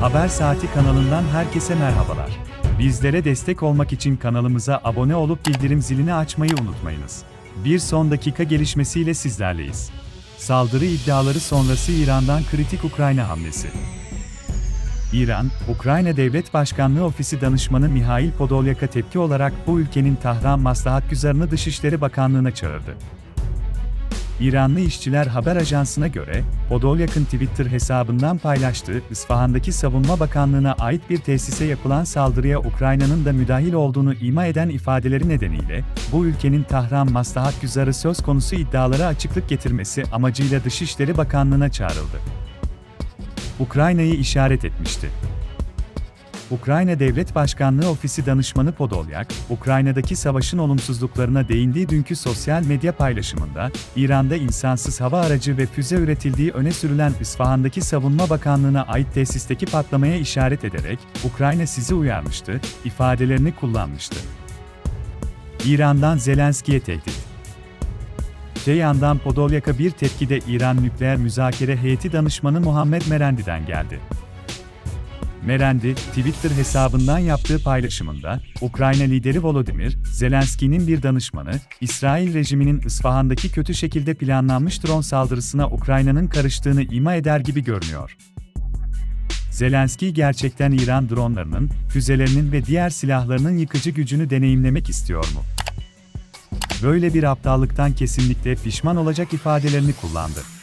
Haber Saati kanalından herkese merhabalar. Bizlere destek olmak için kanalımıza abone olup bildirim zilini açmayı unutmayınız. Bir son dakika gelişmesiyle sizlerleyiz. Saldırı iddiaları sonrası İran'dan kritik Ukrayna hamlesi. İran, Ukrayna Devlet Başkanlığı Ofisi Danışmanı Mihail Podolyak'a tepki olarak bu ülkenin Tahran Maslahat Güzarı'nı Dışişleri Bakanlığı'na çağırdı. İranlı İşçiler Haber Ajansı'na göre, Podolyak'ın Twitter hesabından paylaştığı İsfahan'daki Savunma Bakanlığı'na ait bir tesise yapılan saldırıya Ukrayna'nın da müdahil olduğunu ima eden ifadeleri nedeniyle, bu ülkenin Tahran Maslahat Güzarı söz konusu iddialara açıklık getirmesi amacıyla Dışişleri Bakanlığı'na çağrıldı. Ukrayna'yı işaret etmişti. Ukrayna Devlet Başkanlığı Ofisi Danışmanı Podolyak, Ukrayna'daki savaşın olumsuzluklarına değindiği dünkü sosyal medya paylaşımında, İran'da insansız hava aracı ve füze üretildiği öne sürülen İsfahan'daki Savunma Bakanlığı'na ait tesisteki patlamaya işaret ederek, Ukrayna sizi uyarmıştı, ifadelerini kullanmıştı. İran'dan Zelenski'ye tehdit. Öte yandan Podolyak'a bir tepki de İran Nükleer Müzakere Heyeti Danışmanı Muhammed Merendi'den geldi. Merendi, Twitter hesabından yaptığı paylaşımında, Ukrayna lideri Volodymyr Zelenski'nin bir danışmanı, İsrail rejiminin İsfahan'daki kötü şekilde planlanmış drone saldırısına Ukrayna'nın karıştığını ima eder gibi görünüyor. Zelenski gerçekten İran dronlarının, füzelerinin ve diğer silahlarının yıkıcı gücünü deneyimlemek istiyor mu? Böyle bir aptallıktan kesinlikle pişman olacak ifadelerini kullandı.